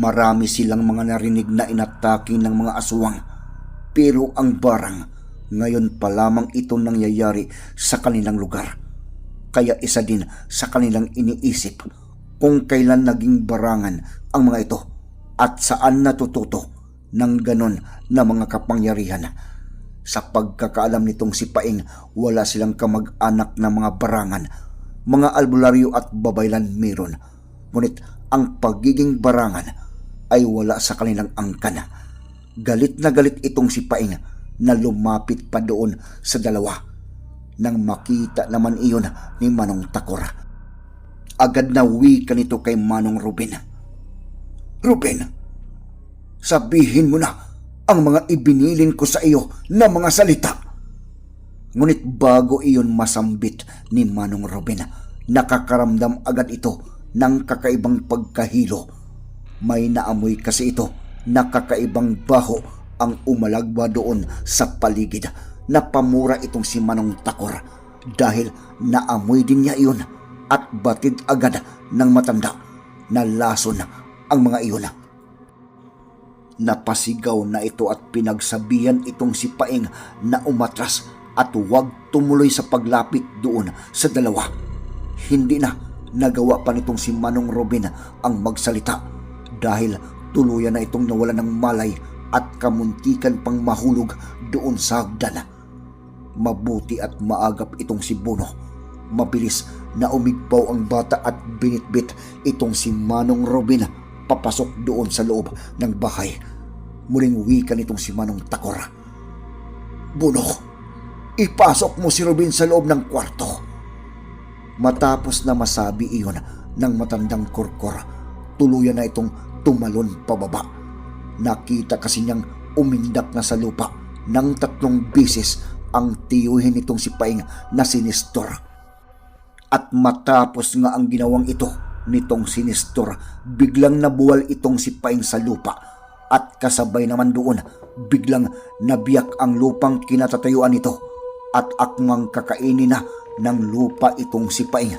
Marami silang mga narinig na inatake ng mga aswang. Pero ang barang, ngayon pa lamang ito nangyayari sa kanilang lugar. Kaya isa din sa kanilang iniisip kung kailan naging barangan ang mga ito at saan natututo ng ganon na mga kapangyarihan. Sa pagkakaalam nitong si Paing, wala silang kamag-anak na mga barangan, mga albularyo at babaylan meron. Ngunit ang pagiging barangan ay wala sa kanilang angkan. Galit na galit itong si Paing na lumapit pa doon sa dalawa. Nang makita naman iyon ni Manong Takor. Agad na wika nito kay Manong Ruben. Ruben, sabihin mo na ang mga ibinilin ko sa iyo na mga salita. Ngunit bago iyon masambit ni Manong Ruben, nakakaramdam agad ito ng kakaibang pagkahilo. May naamoy kasi ito na kakaibang baho ang umalagwa doon sa paligid. Napamura itong si Manong Takor dahil naamoy din niya iyon at batid agad ng matanda na lason ang mga iyon. Napasigaw na ito at pinagsabihan itong si Paing na umatras at huwag tumuloy sa paglapit doon sa dalawa. Hindi na nagawa pa nitong si Manong Robin ang magsalita dahil tuluyan na itong nawala ng malay at kamuntikan pang mahulog doon sa hagdan. Mabuti at maagap itong si Bono. Mabilis na umigpaw ang bata at binitbit itong si Manong Robin papasok doon sa loob ng bahay. Muling wika nitong si Manong Takor. Buno, ipasok mo si Robin sa loob ng kwarto. Matapos na masabi iyon ng matandang kurkor, tuluyan na itong tumalon pababa. Nakita kasi niyang umindak na sa lupa ng tatlong bisis ang tiyuhin nitong si Paing na sinistor. At matapos nga ang ginawang ito nitong sinistor, biglang nabuwal itong si Paing sa lupa at kasabay naman doon, biglang nabiyak ang lupang kinatatayuan nito at akmang kakainin na ng lupa itong si Paing.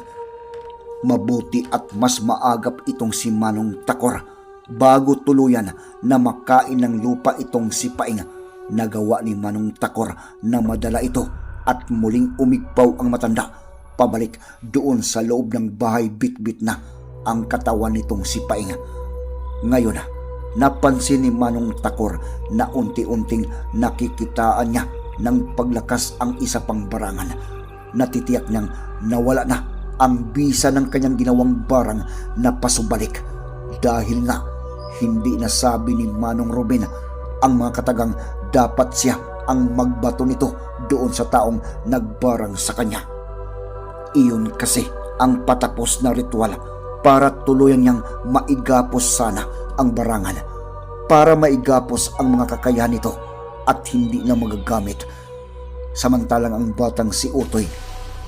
Mabuti at mas maagap itong si Manong Takor bago tuluyan na makain ng lupa itong si Paing. Nagawa ni Manong Takor na madala ito at muling umigpaw ang matanda pabalik doon sa loob ng bahay bitbit na ang katawan nitong si Paing. Ngayon, napansin ni Manong Takor na unti-unting nakikitaan niya ng paglakas ang isa pang barangan. Natitiyak niyang nawala na ang bisa ng kanyang ginawang barang na pasubalik dahil nga hindi nasabi ni Manong Ruben ang mga katagang dapat siya ang magbato nito doon sa taong nagbarang sa kanya. Iyon kasi ang patapos na ritual para tuluyan niyang maigapos sana ang barangan para maigapos ang mga kakayahan nito at hindi na magagamit. Samantalang ang batang si Utoy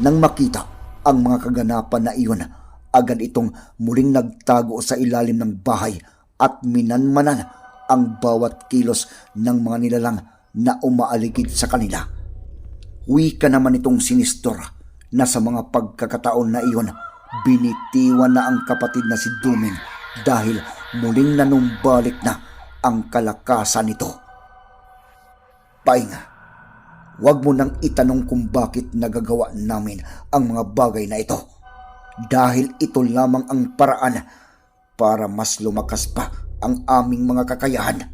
nang makita ang mga kaganapan na iyon, agad itong muling nagtago sa ilalim ng bahay at minanmanan ang bawat kilos ng mga nilalang na umaaligid sa kanila. Wika naman itong sinistor na sa mga pagkakataon na iyon, binitiwan na ang kapatid na si Duming dahil muling nanumbalik na ang kalakasan nito. Painga, Huwag mo nang itanong kung bakit nagagawa namin ang mga bagay na ito. Dahil ito lamang ang paraan para mas lumakas pa ang aming mga kakayahan.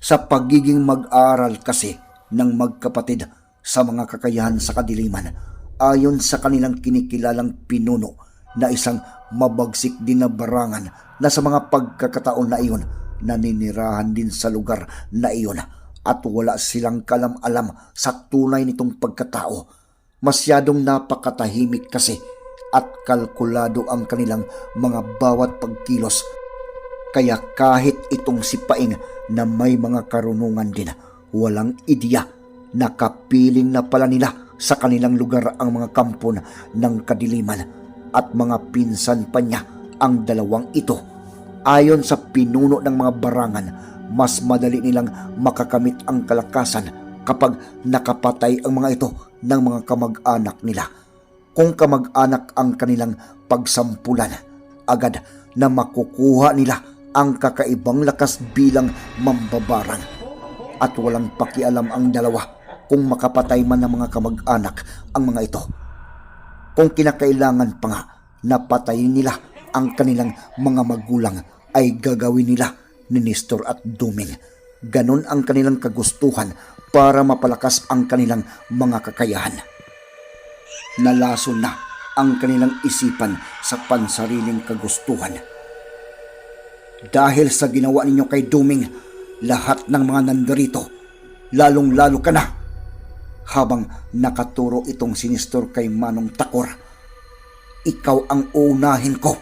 Sa pagiging mag-aral kasi ng magkapatid sa mga kakayahan sa kadiliman ayon sa kanilang kinikilalang pinuno na isang mabagsik din na barangan na sa mga pagkakataon na iyon naninirahan din sa lugar na iyon at wala silang kalam-alam sa tunay nitong pagkatao. Masyadong napakatahimik kasi at kalkulado ang kanilang mga bawat pagkilos. Kaya kahit itong si Paing na may mga karunungan din, walang ideya nakapiling na pala nila sa kanilang lugar ang mga kampon ng kadiliman at mga pinsan pa niya ang dalawang ito. Ayon sa pinuno ng mga barangan, mas madali nilang makakamit ang kalakasan kapag nakapatay ang mga ito ng mga kamag-anak nila. Kung kamag-anak ang kanilang pagsampulan, agad na makukuha nila ang kakaibang lakas bilang mambabarang at walang pakialam ang dalawa kung makapatay man ng mga kamag-anak ang mga ito. Kung kinakailangan pa nga na patayin nila ang kanilang mga magulang ay gagawin nila ni Nestor at Duming. Ganon ang kanilang kagustuhan para mapalakas ang kanilang mga kakayahan. Nalason na ang kanilang isipan sa pansariling kagustuhan. Dahil sa ginawa ninyo kay Duming, lahat ng mga nandarito, lalong-lalo ka na. Habang nakaturo itong sinistor kay Manong Takor, ikaw ang unahin ko.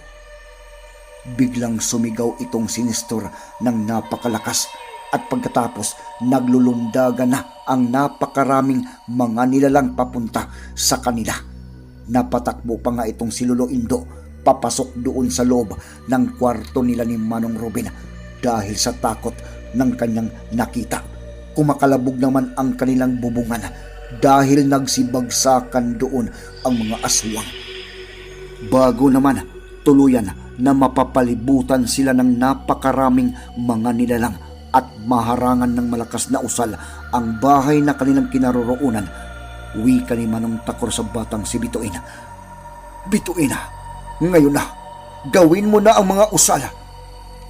Biglang sumigaw itong sinistor ng napakalakas at pagkatapos naglulundagan na ang napakaraming mga nilalang papunta sa kanila. Napatakbo pa nga itong si Lolo Indo papasok doon sa loob ng kwarto nila ni Manong Robin dahil sa takot ng kanyang nakita. Kumakalabog naman ang kanilang bubungan dahil nagsibagsakan doon ang mga aswang. Bago naman tuluyan na mapapalibutan sila ng napakaraming mga nilalang at maharangan ng malakas na usal ang bahay na kanilang kinaroroonan. Wika ni Manong Takor sa batang si Bituin. Bituin, ngayon na, gawin mo na ang mga usal.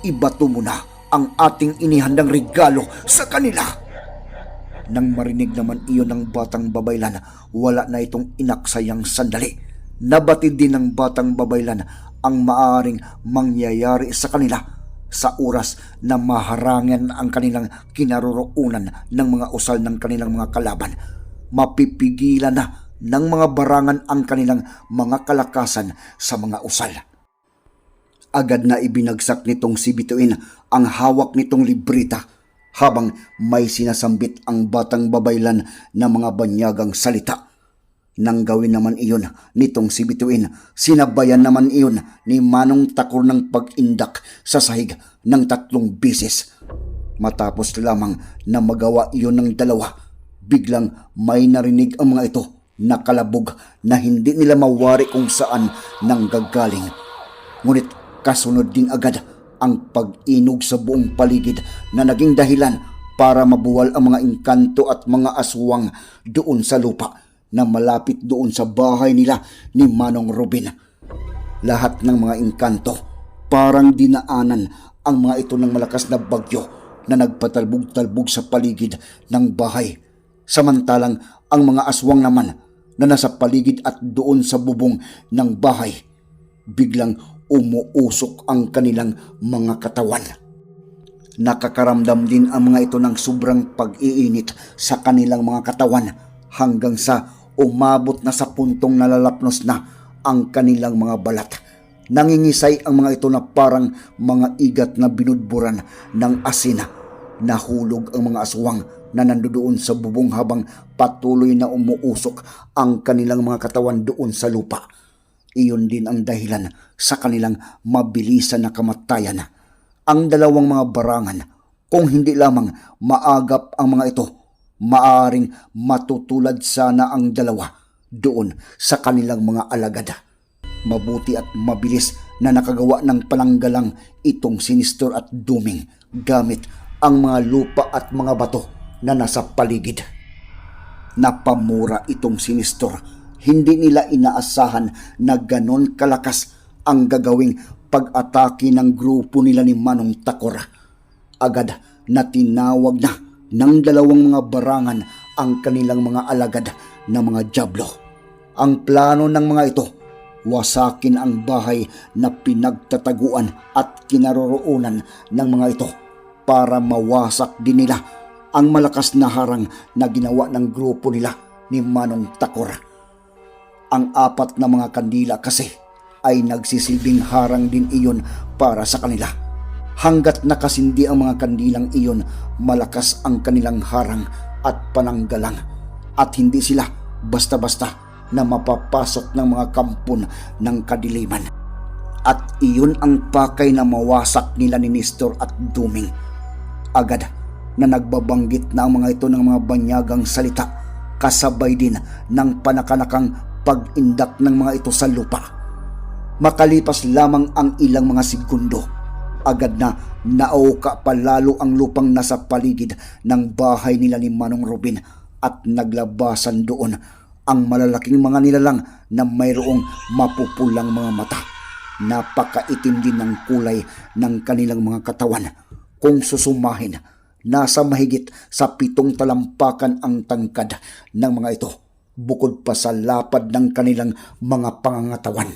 Ibato mo na ang ating inihandang regalo sa kanila. Nang marinig naman iyon ng batang babaylan, wala na itong inaksayang sandali. Nabatid din ng batang babaylan ang maaring mangyayari sa kanila sa oras na maharangan ang kanilang kinaroroonan ng mga usal ng kanilang mga kalaban. Mapipigilan na ng mga barangan ang kanilang mga kalakasan sa mga usal. Agad na ibinagsak nitong si Bituin ang hawak nitong librita habang may sinasambit ang batang babaylan na mga banyagang salita. Nang gawin naman iyon nitong si Bituin, sinabayan naman iyon ni Manong Takor ng pag-indak sa sahig ng tatlong bisis. Matapos lamang na magawa iyon ng dalawa, biglang may narinig ang mga ito na kalabog na hindi nila mawari kung saan nang gagaling. Ngunit kasunod din agad ang pag-inog sa buong paligid na naging dahilan para mabuwal ang mga engkanto at mga aswang doon sa lupa na malapit doon sa bahay nila ni Manong Robin. Lahat ng mga engkanto parang dinaanan ang mga ito ng malakas na bagyo na nagpatalbog-talbog sa paligid ng bahay. Samantalang ang mga aswang naman na nasa paligid at doon sa bubong ng bahay, biglang umuusok ang kanilang mga katawan. Nakakaramdam din ang mga ito ng sobrang pag-iinit sa kanilang mga katawan hanggang sa umabot na sa puntong nalalapnos na ang kanilang mga balat. Nangingisay ang mga ito na parang mga igat na binudburan ng asina. Nahulog ang mga aswang na nandoon sa bubong habang patuloy na umuusok ang kanilang mga katawan doon sa lupa. Iyon din ang dahilan sa kanilang mabilisan na kamatayan. Ang dalawang mga barangan, kung hindi lamang maagap ang mga ito, maaring matutulad sana ang dalawa doon sa kanilang mga alagad. Mabuti at mabilis na nakagawa ng palanggalang itong sinistor at duming gamit ang mga lupa at mga bato na nasa paligid. Napamura itong sinistor. Hindi nila inaasahan na ganon kalakas ang gagawing pag-atake ng grupo nila ni Manong Takor. Agad na tinawag na ng dalawang mga barangan ang kanilang mga alagad na mga jablo. Ang plano ng mga ito, wasakin ang bahay na pinagtataguan at kinaroroonan ng mga ito para mawasak din nila ang malakas na harang na ginawa ng grupo nila ni Manong Takor. Ang apat na mga kandila kasi ay nagsisilbing harang din iyon para sa kanila. Hanggat nakasindi ang mga kandilang iyon, malakas ang kanilang harang at pananggalang at hindi sila basta-basta na mapapasok ng mga kampon ng kadiliman. At iyon ang pakay na mawasak nila ni Nestor at Duming. Agad na nagbabanggit na ang mga ito ng mga banyagang salita kasabay din ng panakanakang pag-indak ng mga ito sa lupa. Makalipas lamang ang ilang mga segundo, agad na nauka palalo ang lupang nasa paligid ng bahay nila ni Manong Rubin at naglabasan doon ang malalaking mga nilalang na mayroong mapupulang mga mata. Napakaitim din ng kulay ng kanilang mga katawan. Kung susumahin, nasa mahigit sa pitong talampakan ang tangkad ng mga ito, bukod pa sa lapad ng kanilang mga pangangatawan.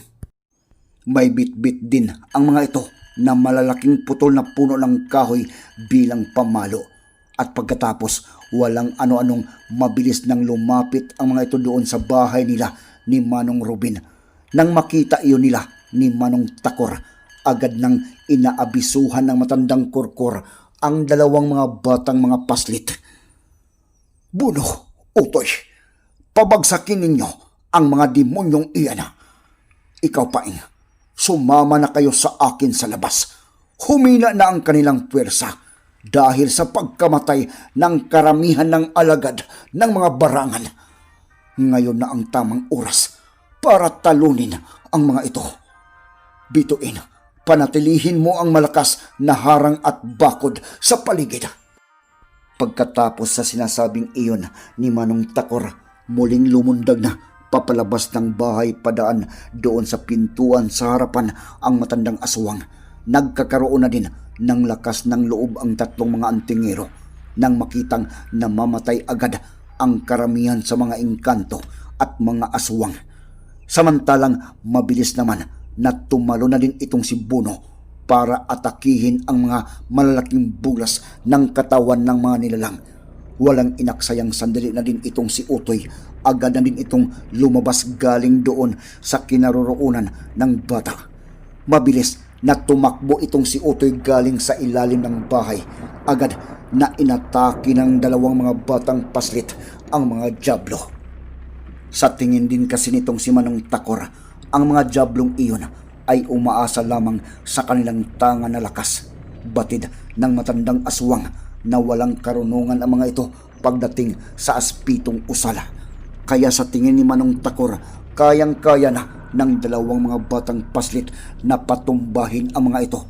May bitbit din ang mga ito na malalaking putol na puno ng kahoy bilang pamalo. At pagkatapos, walang ano-anong mabilis nang lumapit ang mga ito doon sa bahay nila ni Manong Rubin. Nang makita iyon nila ni Manong Takor, agad nang inaabisuhan ng matandang kurkur ang dalawang mga batang mga paslit. Buno, utoy, pabagsakin ninyo ang mga demonyong iyan. Ikaw paing, sumama na kayo sa akin sa labas. Humina na ang kanilang puwersa dahil sa pagkamatay ng karamihan ng alagad ng mga barangan. Ngayon na ang tamang oras para talunin ang mga ito. Bituin, panatilihin mo ang malakas na harang at bakod sa paligid. Pagkatapos sa sinasabing iyon ni Manong Takor, muling lumundag na papalabas ng bahay padaan doon sa pintuan sa harapan ang matandang aswang. Nagkakaroon na din ng lakas ng loob ang tatlong mga antingero nang makitang namamatay agad ang karamihan sa mga engkanto at mga aswang. Samantalang mabilis naman na tumalo na din itong si Buno para atakihin ang mga malalaking bulas ng katawan ng mga nilalang. Walang inaksayang sandali na din itong si Utoy. Agad na din itong lumabas galing doon sa kinaroroonan ng bata. Mabilis na tumakbo itong si Utoy galing sa ilalim ng bahay. Agad na inatake ng dalawang mga batang paslit ang mga jablo. Sa tingin din kasi nitong si Manong Takor, ang mga jablong iyon ay umaasa lamang sa kanilang tanga na lakas. Batid ng matandang aswang na walang karunungan ang mga ito pagdating sa aspitong usala. Kaya sa tingin ni Manong Takor, kayang-kaya na ng dalawang mga batang paslit na patumbahin ang mga ito.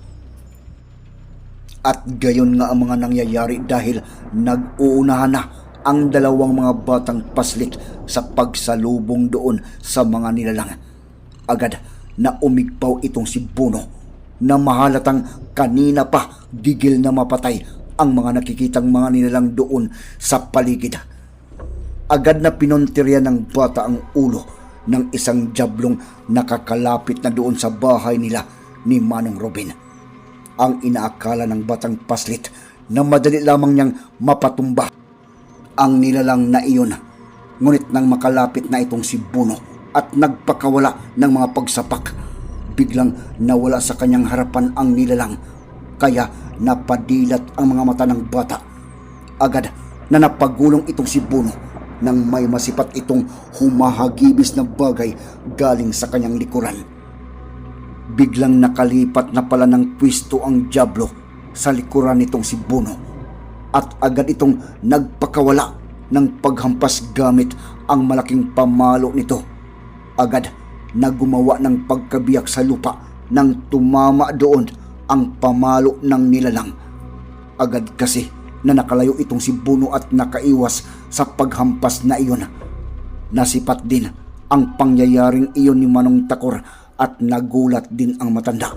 At gayon nga ang mga nangyayari dahil nag-uunahan na ang dalawang mga batang paslit sa pagsalubong doon sa mga nilalang. Agad na umigpaw itong si Buno na mahalatang kanina pa gigil na mapatay ang mga nakikitang mga nilalang doon sa paligid. Agad na pinonterya ng bata ang ulo ng isang jablong nakakalapit na doon sa bahay nila ni Manong Robin. Ang inaakala ng batang paslit na madali lamang niyang mapatumba ang nilalang na iyon. Ngunit nang makalapit na itong si Buno at nagpakawala ng mga pagsapak, biglang nawala sa kanyang harapan ang nilalang. Kaya napadilat ang mga mata ng bata. Agad na napagulong itong si Buno nang may masipat itong humahagibis na bagay galing sa kanyang likuran. Biglang nakalipat na pala ng pwisto ang Diablo sa likuran nitong si Buno at agad itong nagpakawala ng paghampas gamit ang malaking pamalo nito. Agad na gumawa ng pagkabiyak sa lupa nang tumama doon ang pamalo ng nilalang. Agad kasi na nakalayo itong si Buno at nakaiwas sa paghampas na iyon. Nasipat din ang pangyayaring iyon ni Manong Takor at nagulat din ang matanda.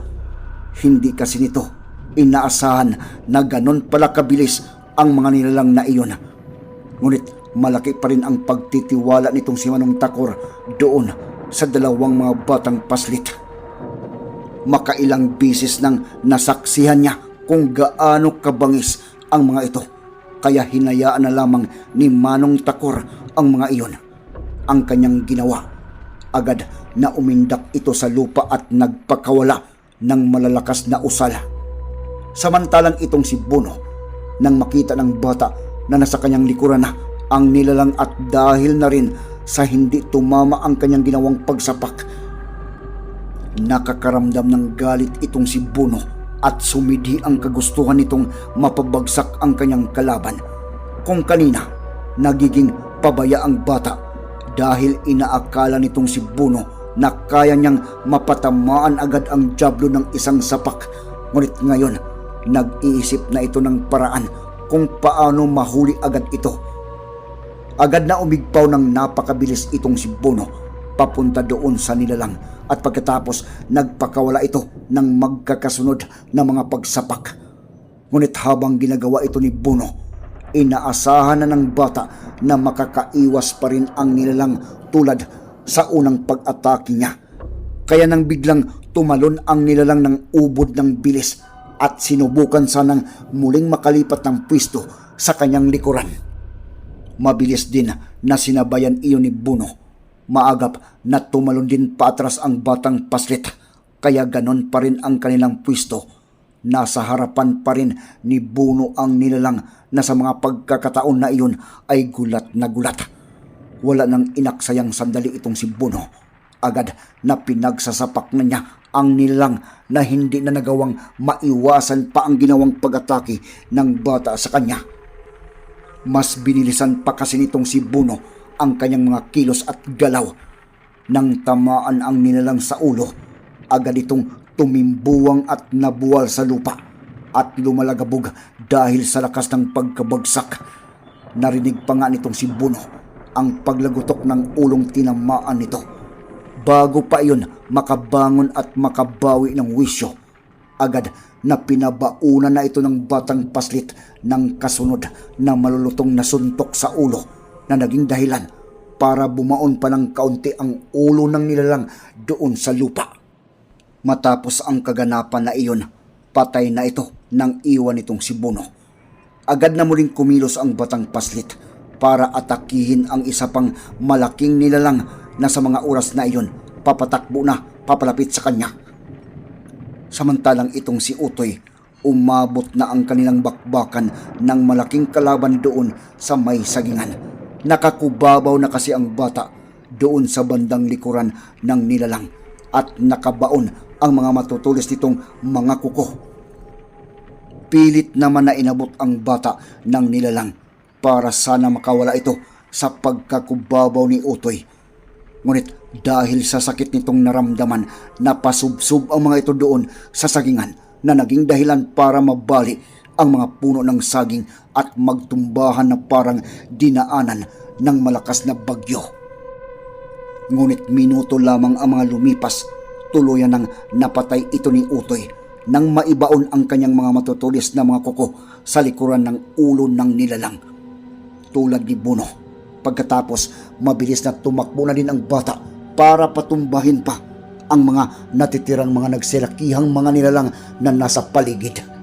Hindi kasi nito inaasahan na ganon pala kabilis ang mga nilalang na iyon. Ngunit malaki pa rin ang pagtitiwala nitong si Manong Takor doon sa dalawang mga batang paslit. Makailang bisis nang nasaksihan niya kung gaano kabangis ang mga ito. Kaya hinayaan na lamang ni Manong Takor ang mga iyon. Ang kanyang ginawa, agad na umindak ito sa lupa at nagpakawala ng malalakas na usal. Samantalang itong si Bono, nang makita ng bata na nasa kanyang likuran na ang nilalang at dahil na rin sa hindi tumama ang kanyang ginawang pagsapak, Nakakaramdam ng galit itong si Bono at sumidi ang kagustuhan nitong mapabagsak ang kanyang kalaban. Kung kanina, nagiging pabaya ang bata dahil inaakala nitong si Bono na kaya niyang mapatamaan agad ang jablo ng isang sapak. Ngunit ngayon, nag-iisip na ito ng paraan kung paano mahuli agad ito. Agad na umigpaw ng napakabilis itong si Bono papunta doon sa nilalang at pagkatapos nagpakawala ito ng magkakasunod na mga pagsapak. Ngunit habang ginagawa ito ni Bono, inaasahan na ng bata na makakaiwas pa rin ang nilalang tulad sa unang pag-atake niya. Kaya nang biglang tumalon ang nilalang ng ubod ng bilis at sinubukan sanang muling makalipat ng pwisto sa kanyang likuran. Mabilis din na sinabayan iyon ni Bono Maagap na tumalon din patras ang batang paslit, kaya ganon pa rin ang kanilang pwisto. Nasa harapan pa rin ni Buno ang nilalang na sa mga pagkakataon na iyon ay gulat na gulat. Wala nang inaksayang sandali itong si Buno. Agad na pinagsasapak na niya ang nilalang na hindi na nagawang maiwasan pa ang ginawang pag-atake ng bata sa kanya. Mas binilisan pa kasi nitong si Buno ang kanyang mga kilos at galaw. Nang tamaan ang nilalang sa ulo, agad itong tumimbuwang at nabuwal sa lupa at lumalagabog dahil sa lakas ng pagkabagsak. Narinig pa nga nitong si Buno ang paglagutok ng ulong tinamaan nito. Bago pa iyon makabangon at makabawi ng wisyo, agad na pinabaunan na ito ng batang paslit ng kasunod na malulutong nasuntok sa ulo na naging dahilan para bumaon pa ng kaunti ang ulo ng nilalang doon sa lupa. Matapos ang kaganapan na iyon, patay na ito nang iwan itong si Bono. Agad na muling kumilos ang batang paslit para atakihin ang isa pang malaking nilalang na sa mga oras na iyon papatakbo na papalapit sa kanya. Samantalang itong si Utoy, umabot na ang kanilang bakbakan ng malaking kalaban doon sa may sagingan Nakakubabaw na kasi ang bata doon sa bandang likuran ng nilalang at nakabaon ang mga matutulis nitong mga kuko. Pilit naman na inabot ang bata ng nilalang para sana makawala ito sa pagkakubabaw ni Utoy. Ngunit dahil sa sakit nitong naramdaman, napasubsob ang mga ito doon sa sagingan na naging dahilan para mabali ang mga puno ng saging at magtumbahan na parang dinaanan ng malakas na bagyo. Ngunit minuto lamang ang mga lumipas, tuluyan nang napatay ito ni Utoy nang maibaon ang kanyang mga matutulis na mga kuko sa likuran ng ulo ng nilalang. Tulad ni Buno, pagkatapos mabilis na tumakbo na din ang bata para patumbahin pa ang mga natitirang mga nagsilakihang mga nilalang na nasa paligid.